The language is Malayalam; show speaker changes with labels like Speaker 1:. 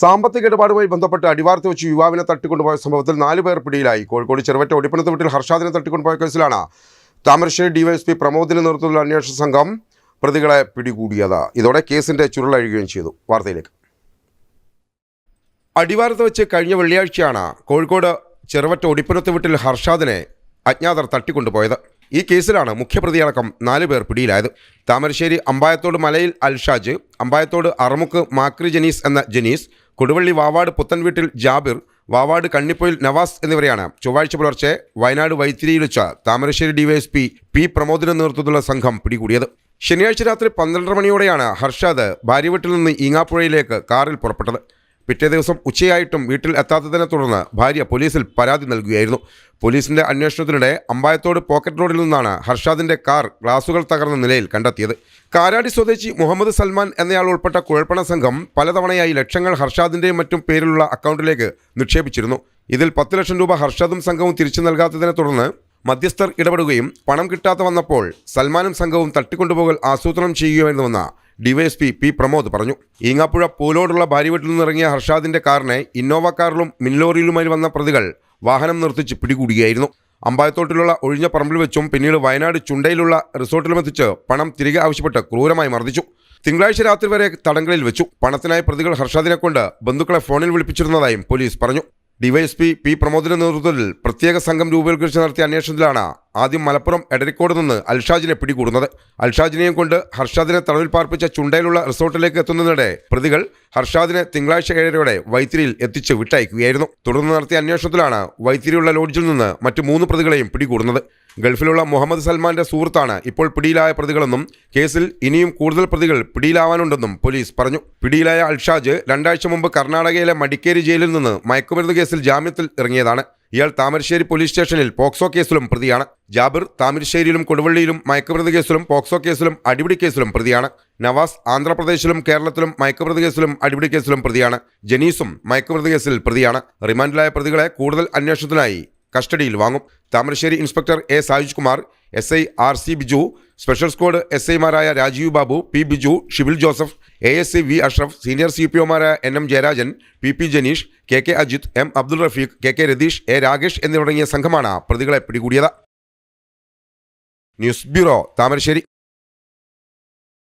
Speaker 1: സാമ്പത്തിക ഇടപാടുമായി ബന്ധപ്പെട്ട് അടിവാരത്ത് വെച്ച് യുവാവിനെ തട്ടിക്കൊണ്ടുപോയ സംഭവത്തിൽ നാല് പേർ പിടിയിലായി. കോഴിക്കോട് ചെറുവറ്റ ഒടിപ്പണത്ത് വീട്ടിൽ ഹർഷാദിനെ തട്ടിക്കൊണ്ടുപോയ കേസിലാണ്. താമരശ്ശേരി ഡിവൈഎസ്പി പ്രമോദിന്റെ നേതൃത്വത്തിലുള്ള അന്വേഷണ സംഘം പ്രതികളെ പിടികൂടിയത്. ഇതോടെ കേസിന്റെ ചുരുളഴിയുകയും ചെയ്തു. വാർത്തയിലേക്ക്. അടിവാരത്ത് വെച്ച് കഴിഞ്ഞ വെള്ളിയാഴ്ചയാണ് കോഴിക്കോട് ചെറുവറ്റ ഒടിപ്പുരത്ത് വീട്ടിൽ ഹർഷാദിനെ അജ്ഞാതർ തട്ടിക്കൊണ്ടുപോയത്. ഈ കേസിലാണ് മുഖ്യപ്രതിയടക്കം നാല് പേർ പിടിയിലായത്. താമരശ്ശേരി അമ്പായത്തോട് മലയിൽ അൽഷാജ് അമ്പായത്തോട് അറമുക്ക് മാക്രി ജനീസ് എന്ന ജനീസ് കൊടുവള്ളി വാവാട് പുത്തൻവീട്ടിൽ ജാബിർ വാവാട് കണ്ണിപ്പൊയിൽ നവാസ് എന്നിവരെയാണ്. ചൊവ്വാഴ്ച പുലർച്ചെ വയനാട് വൈത്തിരിയിൽ വെച്ച താമരശ്ശേരി ഡിവൈഎസ്പി പി പ്രമോദിന്റെ നേതൃത്വത്തിലുള്ള സംഘം പിടികൂടിയത്. ശനിയാഴ്ച രാത്രി പന്ത്രണ്ടര മണിയോടെയാണ് ഹർഷാദ് ഭാര്യവീട്ടിൽ നിന്ന് ഈങ്ങാപ്പുഴയിലേക്ക് കാറിൽ പുറപ്പെട്ടത്. പിറ്റേ ദിവസം ഉച്ചയായിട്ടും വീട്ടിൽ എത്താത്തതിനെ തുടർന്ന് ഭാര്യ പോലീസിൽ പരാതി നൽകുകയായിരുന്നു. പോലീസിന്റെ അന്വേഷണത്തിനിടെ അമ്പായത്തോട് പോക്കറ്റ് റോഡിൽ നിന്നാണ് ഹർഷാദിന്റെ കാർ ഗ്ലാസുകൾ തകർന്ന നിലയിൽ കണ്ടെത്തിയത്. കാരാടി സ്വദേശി മുഹമ്മദ് സൽമാൻ എന്നയാൾ ഉൾപ്പെട്ട കുഴൽപ്പണ സംഘം പലതവണയായി ലക്ഷങ്ങൾ ഹർഷാദിന്റെയും മറ്റും പേരിലുള്ള അക്കൗണ്ടിലേക്ക് നിക്ഷേപിച്ചിരുന്നു. ഇതിൽ പത്ത് ലക്ഷം രൂപ ഹർഷാദും സംഘവും തിരിച്ചു നൽകാത്തതിനെ തുടർന്ന് മധ്യസ്ഥർ ഇടപെടുകയും പണം കിട്ടാത്ത വന്നപ്പോൾ സൽമാനും സംഘവും തട്ടിക്കൊണ്ടുപോകൽ ആസൂത്രണം ചെയ്യുകയായിരുന്നുവെന്ന് ഡിവൈഎസ്പി പി പ്രമോദ് പറഞ്ഞു. ഈങ്ങാപ്പുഴ പൂലോടുള്ള ഭാര്യ വീട്ടിൽ നിന്നിറങ്ങിയ ഹർഷാദിന്റെ കാറിനെ ഇന്നോവ കാറിലും മിൻലോറിയിലുമായി വന്ന പ്രതികൾ വാഹനം നിർത്തിച്ച് പിടികൂടുകയായിരുന്നു. അമ്പായത്തോട്ടിലുള്ള ഒഴിഞ്ഞ പറമ്പിൽ വെച്ചും പിന്നീട് വയനാട് ചുണ്ടയിലുള്ള റിസോർട്ടിലും എത്തിച്ച് പണം തിരികെ ആവശ്യപ്പെട്ട് ക്രൂരമായി മർദ്ദിച്ചു. തിങ്കളാഴ്ച രാത്രി വരെ തടങ്കലിൽ വെച്ചു. പണത്തിനായി പ്രതികൾ ഹർഷാദിനെ കൊണ്ട് ബന്ധുക്കളെ ഫോണിൽ വിളിപ്പിച്ചിരുന്നതായും പോലീസ് പറഞ്ഞു. ഡിവൈഎസ്പി പി പ്രമോദിന്റെ നേതൃത്വത്തിൽ പ്രത്യേക സംഘം രൂപീകരിച്ച് നടത്തിയ അന്വേഷണത്തിലാണ് ആദ്യം മലപ്പുറം എടരിക്കോട് നിന്ന് അൽഷാജിനെ പിടികൂടുന്നത്. അൽഷാജിനെയും കൊണ്ട് ഹർഷാദിനെ തടവിൽ പാർപ്പിച്ച ചുണ്ടയിലുള്ള റിസോർട്ടിലേക്ക് എത്തുന്നതിനിടെ പ്രതികൾ ഹർഷാദിനെ തിങ്കളാഴ്ച ഏഴരയോടെ വൈത്തിരിയിൽ എത്തിച്ച് വിട്ടയക്കുകയായിരുന്നു. തുടർന്ന് നടത്തിയ അന്വേഷണത്തിലാണ് വൈത്തിരിയുള്ള ലോഡ്ജിൽ നിന്ന് മറ്റ് മൂന്ന് പ്രതികളെയും പിടികൂടുന്നത്. ഗൾഫിലുള്ള മുഹമ്മദ് സൽമാന്റെ സുഹൃത്താണ് ഇപ്പോൾ പിടിയിലായ പ്രതികളെന്നും കേസിൽ ഇനിയും കൂടുതൽ പ്രതികൾ പിടിയിലാവാനുണ്ടെന്നും പോലീസ് പറഞ്ഞു. പിടിയിലായ അൽഷാജ് രണ്ടാഴ്ച മുമ്പ് കർണാടകയിലെ മടിക്കേരി ജയിലിൽ നിന്ന് മയക്കുമരുന്ന് കേസിൽ ജാമ്യത്തിൽ ഇറങ്ങിയതാണ്. ഇയാൾ താമരശ്ശേരി പോലീസ് സ്റ്റേഷനിൽ പോക്സോ കേസിലും പ്രതിയാണ്. ജാബിർ താമരശ്ശേരിയിലും കൊടുവള്ളിയിലും മയക്കുമരുന്ന് കേസിലും പോക്സോ കേസിലും അടിപിടി കേസിലും പ്രതിയാണ്. നവാസ് ആന്ധ്രാപ്രദേശിലും കേരളത്തിലും മയക്കുമരുന്ന് കേസിലും അടിപിടി കേസിലും പ്രതിയാണ്. ജനീസും മയക്കുമരുന്ന് കേസിൽ പ്രതിയാണ്. റിമാൻഡിലായ പ്രതികളെ കൂടുതൽ അന്വേഷണത്തിനായി കസ്റ്റഡിയിൽ വാങ്ങും. Thamarassery inspector A Sayuj Kumar S I R C Biju special squad S ഐമാരായ Rajeev Babu P Biju Shibil Joseph A S C V Ashraf senior C P ഒമാരായ N M Jayarajan P P Janeesh K K Ajith M Abdul Rafeeq K K Ratheesh A Rakesh എന്നിവരടങ്ങിയ സംഘമാണ് പ്രതികളെ പിടികൂടിയത്. News bureau Thamarassery.